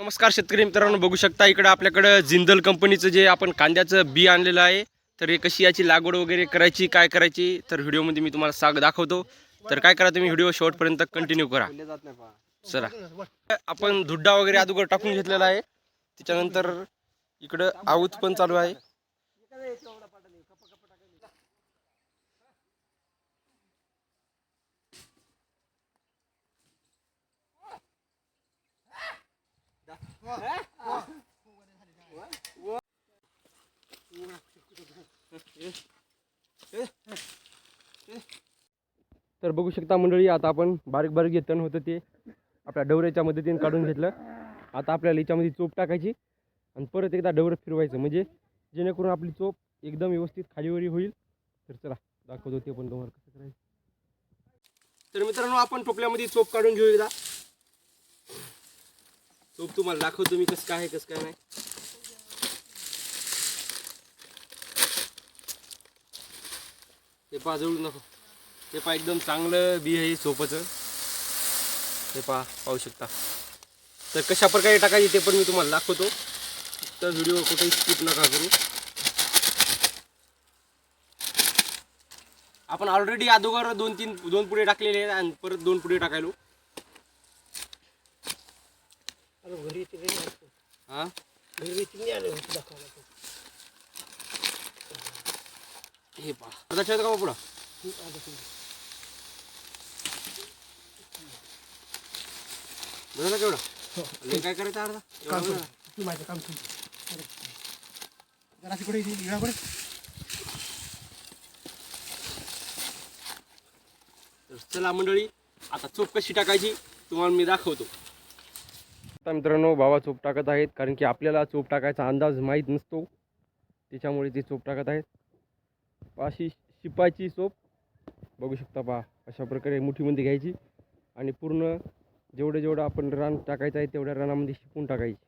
नमस्कार शेतकरी मित्रांनो बघू शकता इकडं आपल्याकडं जिंदल कंपनीचं जे आपण कांद्याचं बी आणलेलं आहे. तर हे कशी याची लागवड वगैरे करायची काय करायची तर व्हिडिओमध्ये मी तुम्हाला साग दाखवतो. तर काय करा तुम्ही व्हिडिओ शेवटपर्यंत कंटिन्यू करा. चला. आपण धुड्डा वगैरे अगोदर टाकून घेतलेला आहे. त्याच्यानंतर इकडं आऊत पण चालू आहे. तर बघू शकता मंडळी आता आपण बारीक बारीक जे तण होतं ते आपल्या डवऱ्याच्या मदतीने काढून घेतलं. आता आपल्याला याच्यामध्ये चोप टाकायची आणि परत एकदा डवरं फिरवायचं. म्हणजे जेणेकरून आपली चोप एकदम व्यवस्थित खालीवरी होईल. तर चला दाखवतो ते पण तुम्हाला कसं करायचं. तर मित्रांनो आपण टोपल्यामध्ये चोप काढून घेऊ एकदा. चोप तुम्हाला दाखवतो मी कसं काय आहे कसं काय नाही. ते पहा नको. ते पहा एकदम चांगलं बी आहे सोपचं हे पहा पाहू शकता. तर कशा प्रकारे टाकायचे ते पण मी तुम्हाला दाखवतो. तर व्हिडिओ कुठेही स्किप नका करू. आपण ऑलरेडी अगोदर दोन तीन दोन पुढे टाकलेले आहेत आणि परत दोन पुढे टाकायलो. घरी. हा. हे पहा. पुढं? खूप आलं ते. झालं केवढं लय काय करायचं अर्धा एवढा काम झाला. कर. तू माझं काम कर. जरा तिकडे इथे इकडे तर चला मंडळी आता चोप कशी टाकायची तुम्हाला मी दाखवतो आता मित्रांनो भावा चोप टाकत आहेत कारण की आपल्याला चोप टाकायचा अंदाज माहीत नसतो त्याच्यामुळे ते चोप टाकत आहेत अशी शिपायची चोप बघू शकता पहा अशा प्रकारे मुठीमध्ये घ्यायची आणि पूर्ण जेवढं जेवढं आपण रान टाकायचं आहे तेवढ्या रानामध्ये शिपून टाकायची.